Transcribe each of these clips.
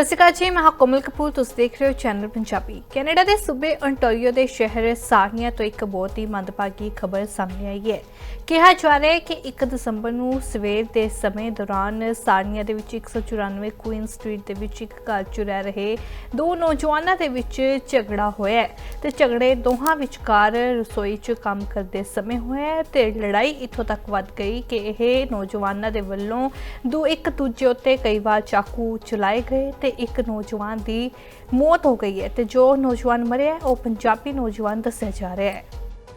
ਸਤਿ ਸ਼੍ਰੀ ਅਕਾਲ ਜੀ, ਮੈਂ ਹਾਂ ਕੋਮਲ ਕਪੂਰ, ਤੁਸੀਂ ਦੇਖ ਰਹੇ ਹੋ ਚੈਨਲ ਪੰਜਾਬੀ ਕੈਨੇਡਾ ਦੇ ਸੂਬੇ ontario ਦੇ ਸ਼ਹਿਰ ਸਾਰਨੀਆ ਤੋਂ ਇੱਕ ਬਹੁਤ ਹੀ ਮੰਦਭਾਗੀ ਖਬਰ ਸਾਹਮਣੇ ਆਈ ਹੈ। ਕਿਹਾ ਜਾ ਰਿਹਾ ਹੈ ਕਿ 1 ਦਸੰਬਰ ਨੂੰ ਸਵੇਰ ਦੇ ਸਮੇਂ ਦੌਰਾਨ ਸਾਰਨੀਆ ਦੇ ਵਿੱਚ 194 ਕੁਈਨ ਸਟਰੀਟ ਦੇ ਵਿੱਚ ਇੱਕ ਘਰ 'ਚ ਰਹਿ ਰਹੇ ਦੋ ਨੌਜਵਾਨਾਂ ਦੇ ਵਿੱਚ ਝਗੜਾ ਹੋਇਆ ਤੇ ਝਗੜੇ ਦੋਹਾਂ ਵਿਚਕਾਰ ਰਸੋਈ 'ਚ ਕੰਮ ਕਰਦੇ ਸਮੇਂ ਹੋਇਆ ਤੇ ਲੜਾਈ ਇੱਥੋਂ ਤੱਕ ਵੱਧ ਗਈ ਕਿ ਇਹ ਨੌਜਵਾਨਾਂ ਦੇ ਵੱਲੋਂ ਦੋ ਇੱਕ ਦੂਜੇ ਉੱਤੇ ਕਈ ਵਾਰ ਚਾਕੂ ਚਲਾਏ ਗਏ ਤੇ ਇੱਕ ਨੌਜਵਾਨ ਦੀ ਮੌਤ ਹੋ ਗਈ ਹੈ ਤੇ ਜੋ ਨੌਜਵਾਨ ਮਰਿਆ ਉਹ ਪੰਜਾਬੀ ਨੌਜਵਾਨ ਦੱਸਿਆ ਜਾ ਰਿਹਾ ਹੈ।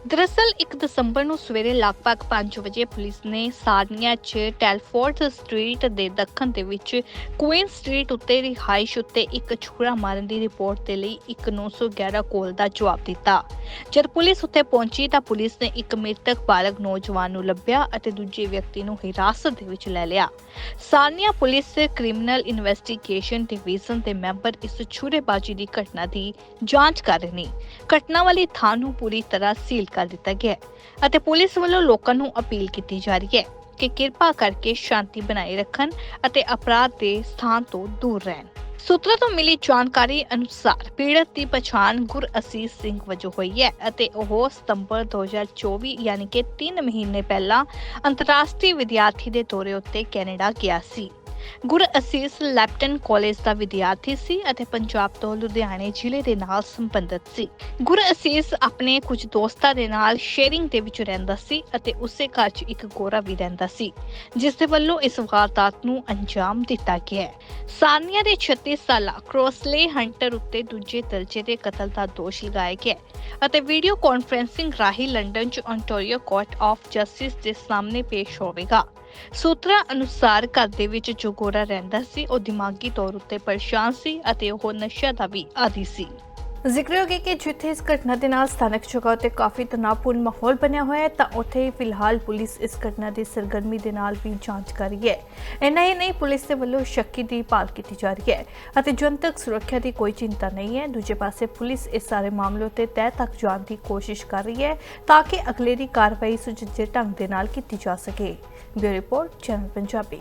ਦਰਅਸਲ 1 ਦਸੰਬਰ ਨੂੰ ਸਵੇਰੇ ਲਗਭਗ 5 ਵਜੇ ਪੁਲਿਸ ਨੇ ਸਾਰਨੀਆ 'ਚ ਟੈਲਫੋਰਡ ਸਟਰੀਟ ਦੇ ਦੱਖਣ ਦੇ ਵਿੱਚ ਕੁਈਨ ਸਟਰੀਟ ਉੱਤੇ ਰਿਹਾਇਸ਼ ਉੱਤੇ ਇੱਕ ਛੁਰਾ ਮਾਰਨ ਦੀ ਰਿਪੋਰਟ ਦੇ ਲਈ ਇੱਕ 911 ਕਾਲ ਦਾ ਜਵਾਬ ਦਿੱਤਾ। ਜਦ ਪੁਲਿਸ ਉੱਥੇ ਪਹੁੰਚੀ ਤਾਂ ਪੁਲਿਸ ਨੇ ਇੱਕ ਮ੍ਰਿਤਕ ਬਾਲਗ ਨੌਜਵਾਨ ਨੂੰ ਲੱਭਿਆ ਅਤੇ ਦੂਜੇ ਵਿਅਕਤੀ ਨੂੰ ਹਿਰਾਸਤ ਦੇ ਵਿੱਚ ਲੈ ਲਿਆ। Sarnia police criminal investigation division ਦੇ ਮੈਂਬਰ ਇਸ ਛੁਰੇਬਾਜ਼ੀ ਦੀ ਘਟਨਾ ਦੀ ਜਾਂਚ ਕਰ ਰਹੇ ਨੇ। ਘਟਨਾ ਵਾਲੀ ਥਾਂ ਨੂੰ ਪੂਰੀ ਤਰ੍ਹਾਂ ਸੀਲ ਕਰ ਦਿੱਤਾ ਗਿਆ ਹੈ ਅਤੇ ਪੁਲਿਸ ਵੱਲੋਂ ਲੋਕਾਂ ਨੂੰ ਅਪੀਲ ਕੀਤੀ ਜਾ ਰਹੀ ਹੈ ਕਿ ਕਿਰਪਾ ਕਰਕੇ ਸ਼ਾਂਤੀ ਬਣਾਈ ਰੱਖਣ ਅਤੇ ਅਪਰਾਧ ਦੇ ਸਥਾਨ ਤੋਂ ਦੂਰ ਰਹਿਣ। ਸੂਤਰਾਂ ਤੋਂ ਮਿਲੀ ਜਾਣਕਾਰੀ ਅਨੁਸਾਰ ਪੀੜਤ ਦੀ ਪਛਾਣ ਗੁਰਅਸੀਸ ਸਿੰਘ ਵਜੋਂ ਹੋਈ ਹੈ ਅਤੇ ਉਹ ਸਤੰਬਰ 2024 ਯਾਨੀ ਕਿ 3 ਮਹੀਨੇ ਪਹਿਲਾਂ ਅੰਤਰਰਾਸ਼ਟਰੀ ਵਿਦਿਆਰਥੀ ਦੇ ਦੌਰੇ ਉੱਤੇ ਕੈਨੇਡਾ ਗਿਆ ਸੀ। ਗੁਰਅਸੀਸ ਲੈਪਟਨ ਕਾਲਜ ਦਾ ਵਿਦਿਆਰਥੀ ਸੀ ਅਤੇ ਪੰਜਾਬ ਤੋਂ ਲੁਧਿਆਣੇ ਜ਼ਿਲ੍ਹੇ ਦੇ ਨਾਲ ਸੰਬੰਧਿਤ ਸੀ। ਗੁਰਅਸੀਸ ਆਪਣੇ ਕੁਝ ਦੋਸਤਾਂ ਦੇ ਨਾਲ ਸ਼ੇਅਰਿੰਗ ਦੇ ਵਿੱਚ ਰਹਿੰਦਾ ਸੀ ਅਤੇ ਉਸੇ ਘਰ 'ਚ ਇੱਕ ਗੋਰਾ ਵੀ ਰਹਿੰਦਾ ਸੀ, ਜਿਸ ਦੇ ਵੱਲੋਂ ਇਸ ਵਾਰਦਾਤ ਨੂੰ ਅੰਜਾਮ ਦਿੱਤਾ ਗਿਆ ਹੈ। ਸਾਨੀਆ ਦੇ 36 ਸਾਲਾ ਕ੍ਰੋਸਲੇ ਹੰਟਰ ਉੱਤੇ ਦੂਜੇ ਦਰਜੇ ਦੇ ਕਤਲ ਦਾ ਦੋਸ਼ ਲਗਾਇਆ ਗਿਆ ਅਤੇ ਵੀਡੀਓ ਕਾਨਫਰੈਂਸਿੰਗ ਰਾਹੀਂ ਲੰਡਨ 'ਚ ontario ਕੋਰਟ ਆਫ ਜਸਟਿਸ ਦੇ ਸਾਹਮਣੇ ਪੇਸ਼ ਹੋਵੇਗਾ। ਸੂਤਰਾਂ ਅਨੁਸਾਰ ਘਰ ਦੇ ਵਿੱਚ ਜੋ ਗੋਰਾ ਰਹਿੰਦਾ ਸੀ, ਉਹ ਦਿਮਾਗੀ ਤੌਰ ਉੱਤੇ ਪਰੇਸ਼ਾਨ ਸੀ ਅਤੇ ਉਹ ਨਸ਼ਾ ਦਾ ਵੀ ਆਦੀ ਸੀ। ਜ਼ਿਕਰਯੋਗ ਹੈ ਕਿ ਜਿੱਥੇ ਇਸ ਘਟਨਾ ਦੇ ਨਾਲ ਸਥਾਨਕ ਜਗ੍ਹਾ ਉੱਤੇ ਕਾਫੀ ਤਣਾਅਪੂਰਨ ਮਾਹੌਲ ਬਣਿਆ ਹੋਇਆ ਹੈ, ਤਾਂ ਉੱਥੇ ਫਿਲਹਾਲ ਪੁਲਿਸ ਇਸ ਘਟਨਾ ਦੀ ਸਰਗਰਮੀ ਦੇ ਨਾਲ ਵੀ ਜਾਂਚ ਕਰ ਰਹੀ ਹੈ। ਇੰਨਾ ਹੀ ਨਹੀਂ, ਪੁਲਿਸ ਦੇ ਵੱਲੋਂ ਸ਼ੱਕੀ ਦੀ ਭਾਲ ਕੀਤੀ ਜਾ ਰਹੀ ਹੈ ਅਤੇ ਜਨਤਕ ਸੁਰੱਖਿਆ ਦੀ ਕੋਈ ਚਿੰਤਾ ਨਹੀਂ ਹੈ। ਦੂਜੇ ਪਾਸੇ ਪੁਲਿਸ ਇਸ ਸਾਰੇ ਮਾਮਲੇ ਉੱਤੇ ਤਹਿ ਤੱਕ ਜਾਣ ਦੀ ਕੋਸ਼ਿਸ਼ ਕਰ ਰਹੀ ਹੈ ਤਾਂ ਕਿ ਅਗਲੇਰੀ ਕਾਰਵਾਈ ਸੁਚੱਜੇ ਢੰਗ ਦੇ ਨਾਲ ਕੀਤੀ ਜਾ ਸਕੇ। Bureau report, channel Punjabi.